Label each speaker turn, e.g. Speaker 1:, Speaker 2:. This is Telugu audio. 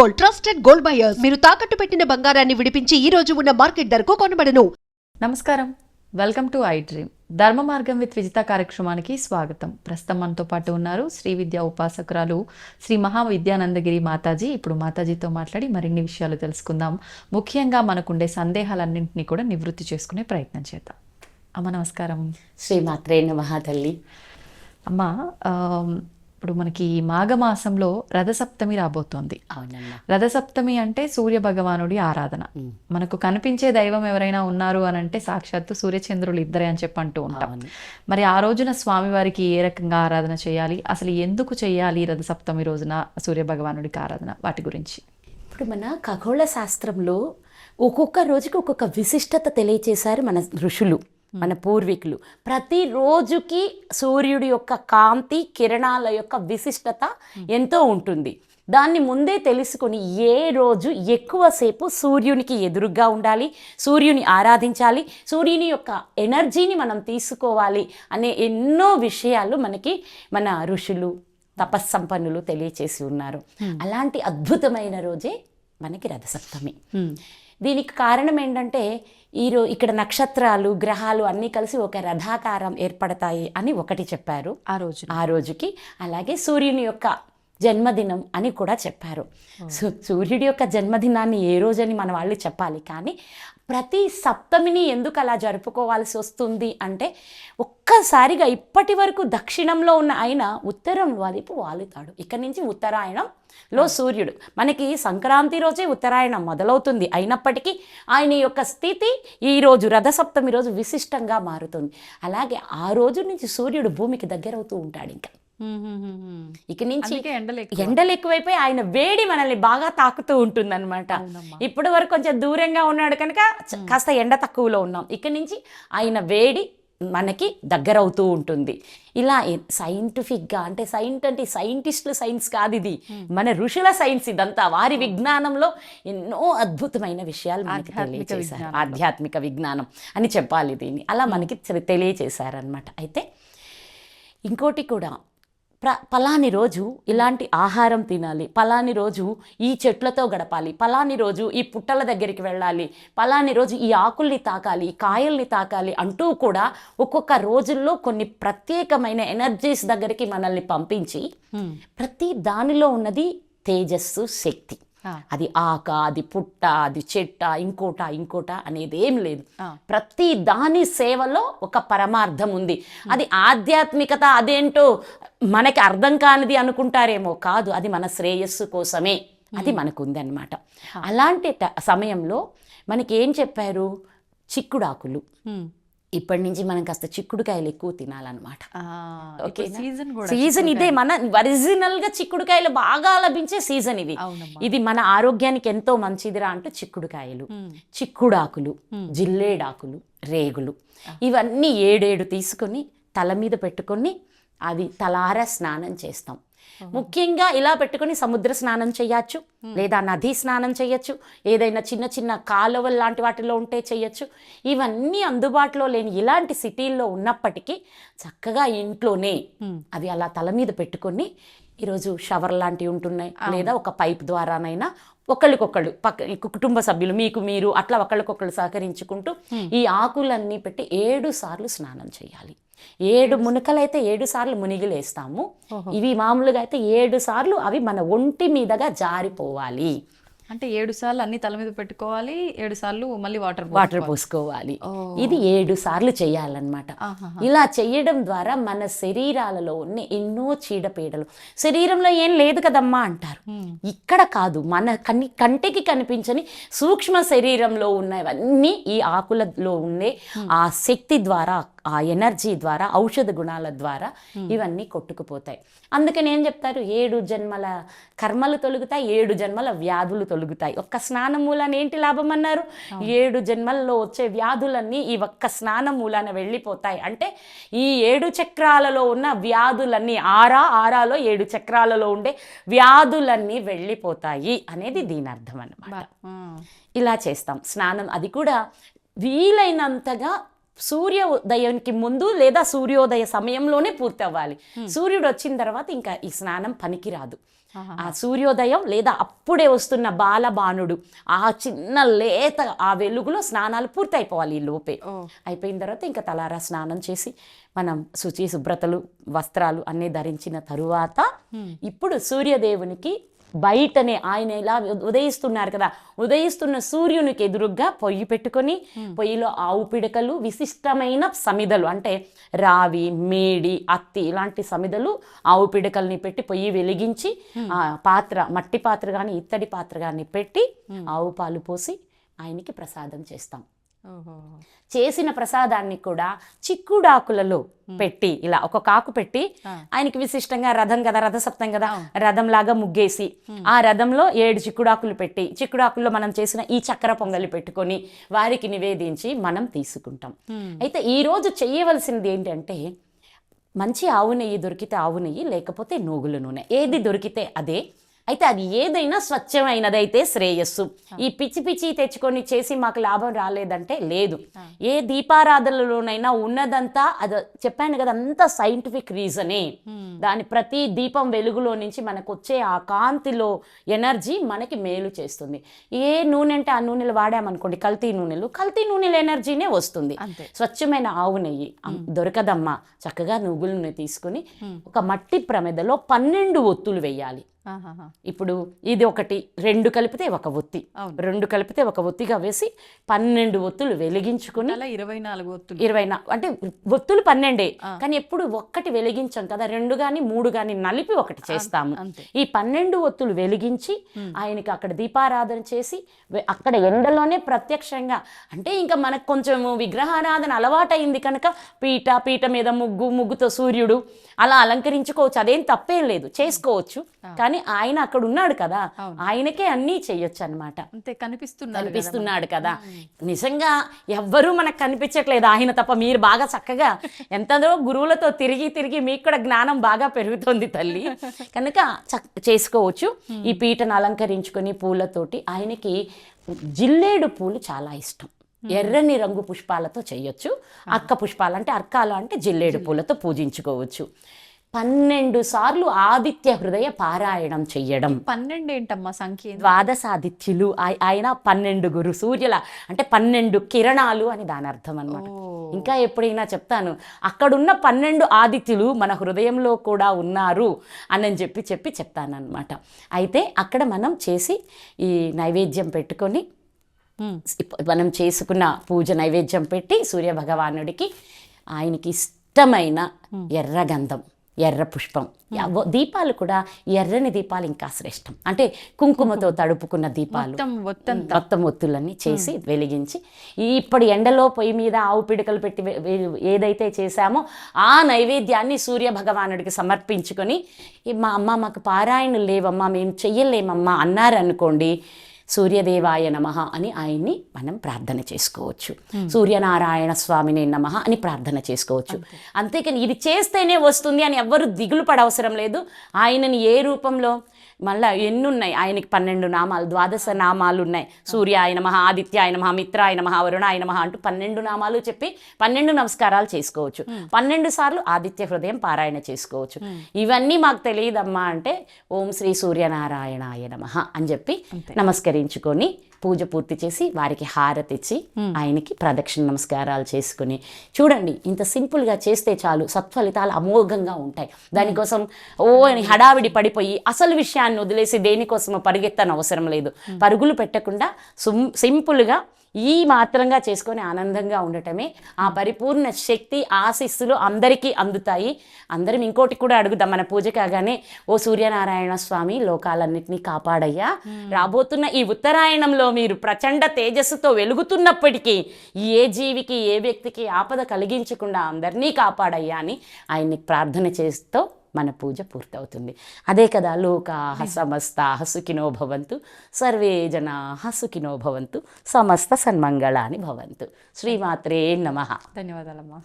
Speaker 1: Gold trusted gold buyers. మీరు తాకట్టు పెట్టిన బంగారాన్ని విడిపించి ఈ రోజు ఉన్న మార్కెట్ ధరకు కొనబడను.
Speaker 2: నమస్కారం. Welcome to I dream. ధర్మ మార్గం విత్ విజిత కార్యక్రమానికి స్వాగతం. ప్రస్తుతం మనతో పాటు ఉన్నారు శ్రీ విద్యా ఉపాసకురాలు శ్రీ మహా విద్యానందగిరి మాతాజీ. ఇప్పుడు మాతాజీతో మాట్లాడి మరిన్ని విషయాలు తెలుసుకుందాం. ముఖ్యంగా మనకుండే సందేహాలన్నింటినీ కూడా నివృత్తి చేసుకునే ప్రయత్నం చేద్దాం. అమ్మ నమస్కారం.
Speaker 3: శ్రీమాత్రే నమః తల్లి.
Speaker 2: అమ్మ ఇప్పుడు మనకి మాఘమాసంలో రథసప్తమి రాబోతోంది. రథసప్తమి అంటే సూర్య భగవానుడి ఆరాధన మనకు కనిపించే దైవం ఎవరైనా ఉన్నారు అని అంటే సాక్షాత్తు సూర్యచంద్రులు ఇద్దరే అని చెప్పి అంటూ ఉంటాం. మరి ఆ రోజున స్వామివారికి ఏ రకంగా ఆరాధన చేయాలి? అసలు ఎందుకు చేయాలి రథసప్తమి రోజున సూర్య భగవానుడికి ఆరాధన? వాటి గురించి.
Speaker 3: ఇప్పుడు మన ఖగోళ శాస్త్రంలో ఒక్కొక్క రోజుకి ఒక్కొక్క విశిష్టత తెలియచేశారు మన ఋషులు. మన పూర్వీకులు. ప్రతి రోజుకి సూర్యుడి యొక్క కాంతి కిరణాల యొక్క విశిష్టత ఎంతో ఉంటుంది. దాన్ని ముందే తెలుసుకొని ఏ రోజు ఎక్కువసేపు సూర్యునికి ఎదురుగా ఉండాలి సూర్యుని ఆరాధించాలి సూర్యుని యొక్క ఎనర్జీని మనం తీసుకోవాలి అనే ఎన్నో విషయాలు మనకి మన ఋషులు తపస్సంపన్నులు తెలియచేసి ఉన్నారు. అలాంటి అద్భుతమైన రోజే మనకి రథసప్తమి. దీనికి కారణం ఏంటంటే ఈరో ఇక్కడ నక్షత్రాలు గ్రహాలు అన్నీ కలిసి ఒక రథాకారం ఏర్పడతాయి అని ఒకటి చెప్పారు
Speaker 2: ఆ రోజు
Speaker 3: ఆ రోజుకి. అలాగే సూర్యుని యొక్క జన్మదినం అని కూడా చెప్పారు. సూ- సూర్యుడి యొక్క జన్మదినాన్ని ఏ రోజని మన వాళ్ళు చెప్పాలి కానీ ప్రతి సప్తమిని ఎందుకు అలా జరుపుకోవాల్సి వస్తుంది అంటే ఒక్కసారిగా ఇప్పటి వరకు దక్షిణంలో ఉన్న ఆయన ఉత్తరం వైపు వాలుతాడు. ఇక్కడి నుంచి ఉత్తరాయణంలో సూర్యుడు. మనకి సంక్రాంతి రోజే ఉత్తరాయణం మొదలవుతుంది. అయినప్పటికీ ఆయన యొక్క స్థితి ఈ రోజు రథసప్తమి రోజు విశిష్టంగా మారుతుంది. అలాగే ఆ రోజు నుంచి సూర్యుడు భూమికి దగ్గరవుతూ ఉంటాడు ఇంకా. ఇక నుంచి
Speaker 2: ఎండలు ఎక్కువ.
Speaker 3: ఎండలు ఎక్కువైపోయి ఆయన వేడి మనల్ని బాగా తాకుతూ ఉంటుంది అనమాట. ఇప్పటి వరకు కొంచెం దూరంగా ఉన్నాడు కనుక కాస్త ఎండ తక్కువలో ఉన్నాం. ఇక నుంచి ఆయన వేడి మనకి దగ్గరవుతూ ఉంటుంది. ఇలా సైంటిఫిక్గా అంటే సైంట్ అంటే సైంటిస్టుల సైన్స్ కాదు ఇది. మన ఋషుల సైన్స్ ఇదంతా. వారి విజ్ఞానంలో ఎన్నో అద్భుతమైన విషయాలు మనకి తెలియజేశారు. ఆధ్యాత్మిక విజ్ఞానం అని చెప్పాలి దీన్ని. అలా మనకి తెలియజేశారనమాట అయితే ఇంకోటి కూడా ప్ర పలాని రోజు ఇలాంటి ఆహారం తినాలి. పలాని రోజు ఈ చెట్లతో గడపాలి. పలాని రోజు ఈ పుట్టల దగ్గరికి వెళ్ళాలి. పలాని రోజు ఈ ఆకుల్ని తాకాలి ఈ కాయల్ని తాకాలి అంటూ కూడా ఒక్కొక్క రోజుల్లో కొన్ని ప్రత్యేకమైన ఎనర్జీస్ దగ్గరికి మనల్ని పంపించి ప్రతి దానిలో ఉన్నది తేజస్సు శక్తి. అది ఆక అది పుట్ట అది చెట్ట ఇంకోట ఇంకోట అనేది ఏం లేదు. ప్రతి దాని సేవలో ఒక పరమార్థం ఉంది. అది ఆధ్యాత్మికత అదేంటో మనకి అర్థం కానిది అనుకుంటారేమో కాదు. అది మన శ్రేయస్సు కోసమే. అది మనకు ఉందన్నమాట అలాంటి సమయంలో మనకి ఏం చెప్పారు? చిక్కుడాకులు. ఇప్పటి నుంచి మనం కాస్త చిక్కుడుకాయలు ఎక్కువ తినాలన్నమాట.
Speaker 2: ఓకే సీజన్
Speaker 3: సీజన్ ఇదే మన ఒరిజినల్గా చిక్కుడుకాయలు బాగా లభించే సీజన్ ఇది. ఇది మన ఆరోగ్యానికి ఎంతో మంచిదిరా అంటూ చిక్కుడుకాయలు చిక్కుడాకులు జిల్లేడాకులు రేగులు ఇవన్నీ ఏడేడు తీసుకొని తల మీద పెట్టుకొని అది తలారా స్నానం చేస్తాం. ముఖ్యంగా ఇలా పెట్టుకొని సముద్ర స్నానం చేయొచ్చు లేదా నదీ స్నానం చేయొచ్చు ఏదైనా చిన్న చిన్న కాలువలు లాంటి వాటిలో ఉంటే చేయొచ్చు ఇవన్నీ అందుబాటులో లేని ఇలాంటి సిటీల్లో ఉన్నప్పటికీ చక్కగా ఇంట్లోనే అవి అలా తల మీద పెట్టుకొని ఈరోజు షవర్ లాంటివి ఉంటున్నాయి లేదా ఒక పైప్ ద్వారానైనా ఒకళ్ళకొకళ్ళు పక్క కుటుంబ సభ్యులు మీకు మీరు అట్లా ఒకళ్ళకొకళ్ళు సహకరించుకుంటూ ఈ ఆకులన్నీ పెట్టి ఏడు సార్లు స్నానం చేయాలి. ఏడు మునకలైతే ఏడు సార్లు మునిగిలేస్తాము. ఇవి మామూలుగా అయితే ఏడు సార్లు అవి మన ఒంటి మీదగా జారిపోవాలి.
Speaker 2: అంటే ఏడు సార్లు అన్ని తల మీద పెట్టుకోవాలి ఏడు సార్లు మళ్ళీ వాటర్
Speaker 3: వాటర్ పోసుకోవాలి. ఇది ఏడు సార్లు చేయాలన్నమాట. ఇలా చేయడం ద్వారా మన శరీరాలలో ఉన్న ఎన్నో చీడపీడలు. శరీరంలో ఏం లేదు కదమ్మా అంటారు. ఇక్కడ కాదు మన కన్ని కంటికి కనిపించని సూక్ష్మ శరీరంలో ఉన్నవన్నీ ఈ ఆకులలో ఉండే ఆ శక్తి ద్వారా ఆ ఎనర్జీ ద్వారా ఔషధ గుణాల ద్వారా ఇవన్నీ కొట్టుకుపోతాయి. అందుకని ఏం చెప్తారు? ఏడు జన్మల కర్మలు తొలుగుతాయి ఏడు జన్మల వ్యాధులు తొలుగుతాయి. ఒక్క స్నానం మూలాన ఏంటి లాభం అన్నారు ఏడు జన్మల్లో వచ్చే వ్యాధులన్నీ ఈ ఒక్క స్నానం మూలాన వెళ్ళిపోతాయి. అంటే ఈ ఏడు చక్రాలలో ఉన్న వ్యాధులన్నీ ఆరా ఆరాలో ఏడు చక్రాలలో ఉండే వ్యాధులన్నీ వెళ్ళిపోతాయి అనేది దీని అర్థం అన్నమాట. ఇలా చేస్తాం. స్నానం అది కూడా వీలైనంతగా సూర్య ఉదయానికి ముందు లేదా సూర్యోదయ సమయంలోనే పూర్తి అవ్వాలి సూర్యుడు వచ్చిన తర్వాత ఇంకా ఈ స్నానం పనికిరాదు. ఆ సూర్యోదయం లేదా అప్పుడే వస్తున్న బాలబాణుడు ఆ చిన్న లేత ఆ వెలుగులో స్నానాలు పూర్తి అయిపోవాలి ఈ లోపే. అయిపోయిన తర్వాత ఇంకా తలారా స్నానం చేసి మనం శుచి శుభ్రతలు వస్త్రాలు అన్నీ ధరించిన తరువాత ఇప్పుడు సూర్యదేవునికి బయటనే ఆయన ఇలా ఉదయిస్తున్నారు కదా. ఉదయిస్తున్న సూర్యునికి ఎదురుగ్గా పొయ్యి పెట్టుకొని పొయ్యిలో ఆవు పిడకలు విశిష్టమైన సమిదలు అంటే రావి మేడి అత్తి ఇలాంటి సమిదలు ఆవు పిడకల్ని పెట్టి పొయ్యి వెలిగించి ఆ పాత్ర మట్టి పాత్ర కానీ ఇత్తడి పాత్ర కానీ పెట్టి ఆవు పాలు పోసి ఆయనకి ప్రసాదం చేస్తాం. చేసిన ప్రసాదాన్ని కూడా చిక్కుడాకులలో పెట్టి ఇలా ఒక కాకు పెట్టి ఆయనకి విశిష్టంగా రథం కదా రథసప్తం కదా రథం లాగా ముగ్గేసి ఆ రథంలో ఏడు చిక్కుడాకులు పెట్టి చిక్కుడాకుల్లో మనం చేసిన ఈ చక్కెర పొంగలి పెట్టుకొని వారికి నివేదించి మనం తీసుకుంటాం. అయితే ఈ రోజు చేయవలసింది ఏంటంటే మంచి ఆవు నెయ్యి దొరికితే ఆవు నెయ్యి లేకపోతే నూగుల నూనె. ఏది దొరికితే అదే. అయితే అది ఏదైనా స్వచ్ఛమైనదైతే శ్రేయస్సు. ఈ పిచ్చి పిచ్చి తెచ్చుకొని చేసి మాకు లాభం రాలేదంటే లేదు. ఏ దీపారాధనలోనైనా ఉన్నదంతా అది చెప్పాను కదా అంతా సైంటిఫిక్ రీజనే. దాని ప్రతి దీపం వెలుగులో నుంచి మనకు వచ్చే ఆ కాంతిలో ఎనర్జీ మనకి మేలు చేస్తుంది. ఏ నూనె అంటే ఆ నూనెలు వాడామనుకోండి కల్తీ నూనెలు కల్తీ నూనెల ఎనర్జీనే వస్తుంది. స్వచ్ఛమైన ఆవు నెయ్యి దొరకదమ్మా. చక్కగా నువ్వుల నూనె తీసుకుని ఒక మట్టి ప్రమిదలో పన్నెండు ఒత్తులు వేయాలి. ఇప్పుడు ఇది ఒకటి రెండు కలిపితే ఒక ఒత్తి. రెండు కలిపితే ఒక ఒత్తిగా వేసి పన్నెండు ఒత్తులు వెలిగించుకుని
Speaker 2: అలా ఇరవై నాలుగు ఒత్తులు.
Speaker 3: ఇరవై అంటే ఒత్తులు పన్నెండే. కానీ ఎప్పుడు ఒక్కటి వెలిగించాం కదా రెండు గాని మూడు గాని నలిపి ఒకటి చేస్తాము. ఈ పన్నెండు ఒత్తులు వెలిగించి ఆయనకి అక్కడ దీపారాధన చేసి అక్కడ ఎండలోనే ప్రత్యక్షంగా అంటే ఇంకా మనకు కొంచెం విగ్రహారాధన అలవాటైంది కనుక పీట పీట మీద ముగ్గు ముగ్గుతో సూర్యుడు అలా అలంకరించుకోవచ్చు. అదేం తప్పేం లేదు. చేసుకోవచ్చు. కానీ ఆయన అక్కడ ఉన్నాడు కదా ఆయనకే అన్నీ
Speaker 2: అంతే కనిపిస్తున్నారు కదా
Speaker 3: కనిపిస్తున్నాడు కదా. నిజంగా ఎవ్వరూ మనకు కనిపించట్లేదు ఆయన తప్ప మీరు బాగా చక్కగా ఎంతదో గురువులతో తిరిగి తిరిగి మీకు కూడా జ్ఞానం బాగా పెరుగుతుంది తల్లి. కనుక చేసుకోవచ్చు. ఈ పీటను అలంకరించుకొని పూలతోటి ఆయనకి జిల్లేడు పూలు చాలా ఇష్టం. ఎర్రని రంగు పుష్పాలతో చేయొచ్చు. అక్క పుష్పాలు అంటే అర్కాలు అంటే జిల్లేడు పూలతో పూజించుకోవచ్చు. పన్నెండు సార్లు ఆదిత్య హృదయ పారాయణం చెయ్యడం.
Speaker 2: పన్నెండు ఏంటమ్మా సంఖ్య?
Speaker 3: ద్వాదశాదిత్యులు ఆయ- ఆయన పన్నెండుగురు సూర్యుల అంటే పన్నెండు కిరణాలు అని దాని అర్థం అనమాట ఇంకా ఎప్పుడైనా చెప్తాను అక్కడున్న పన్నెండు ఆదిత్యులు మన హృదయంలో కూడా ఉన్నారు అని చెప్పి చెప్పి చెప్తానన్నమాట. అయితే అక్కడ మనం చేసి ఈ నైవేద్యం పెట్టుకొని మనం చేసుకున్న పూజ నైవేద్యం పెట్టి సూర్య భగవానుడికి ఆయనకి ఇష్టమైన ఎర్ర గంధం ఎర్ర పుష్పం. దీపాలు కూడా ఎర్రని దీపాలు ఇంకా శ్రేష్టం. అంటే కుంకుమతో తడుపుకున్న దీపాలు.
Speaker 2: మొత్తం
Speaker 3: ఒత్తులన్నీ చేసి వెలిగించి ఈ ఇప్పటి ఎండలో పొయ్యి మీద ఆవు పిడకలు పెట్టి ఏదైతే చేశామో ఆ నైవేద్యాన్ని సూర్య భగవానుడికి సమర్పించుకొని "ఈ మా అమ్మ మాకు పారాయణలు లేవమ్మా మేము చెయ్యలేమమ్మా అన్నారనుకోండి సూర్యదేవాయ నమ అని ఆయన్ని మనం ప్రార్థన చేసుకోవచ్చు. సూర్యనారాయణ స్వామిని నమ అని ప్రార్థన చేసుకోవచ్చు. అంతేకాని ఇది చేస్తేనే వస్తుంది అని ఎవ్వరు దిగులు పడవసరం లేదు. ఆయనని ఏ రూపంలో? మళ్ళా ఎన్ని ఉన్నాయి ఆయనకి పన్నెండు నామాలు ద్వాదశ నామాలు ఉన్నాయి సూర్య ఆయన మహా ఆదిత్య ఆయన మహా మిత్ర ఆయన మహా వరుణ ఆయన మహా అంటూ పన్నెండు నామాలు చెప్పి పన్నెండు నమస్కారాలు చేసుకోవచ్చు. పన్నెండు సార్లు ఆదిత్య హృదయం పారాయణ చేసుకోవచ్చు. ఇవన్నీ మాకు తెలియదమ్మా అంటే ఓం శ్రీ సూర్యనారాయణాయ నమ అని చెప్పి నమస్కరించుకొని పూజ పూర్తి చేసి వారికి హారతి ఇచ్చి ఆయనకి ప్రదక్షిణ నమస్కారాలు చేసుకుని. చూడండి ఇంత సింపుల్గా చేస్తే చాలు సత్ఫలితాలు అమోఘంగా ఉంటాయి. దానికోసం ఓ అని హడావిడి పడిపోయి అసలు విషయాన్ని వదిలేసి దేనికోసం పరిగెత్తని అవసరం లేదు పరుగులు పెట్టకుండా సుమ్ సింపుల్గా ఈ మాత్రంగా చేసుకొని ఆనందంగా ఉండటమే ఆ పరిపూర్ణ శక్తి ఆశీస్సులు అందరికీ అందుతాయి. అందరం ఇంకోటి కూడా అడుగుదాం. మన పూజ కాగానే ఓ సూర్యనారాయణ స్వామి లోకాలన్నింటినీ కాపాడయ్యా. రాబోతున్న ఈ ఉత్తరాయణంలో మీరు ప్రచండ తేజస్సుతో వెలుగుతున్నప్పటికీ ఏ జీవికి ఏ వ్యక్తికి ఆపద కలిగించకుండా అందరినీ కాపాడయ్యా అని ఆయన్ని ప్రార్థన చేస్తూ మన పూజ పూర్తవుతుంది. అదే కదా లోకాహ సమస్తాహ సుఖినో భవంతు సర్వే జనాహ సుఖినో భవంతు సమస్త సన్మంగళాని భవంతు. శ్రీమాత్రే నమః.
Speaker 2: ధన్యవాదాలమ్మా.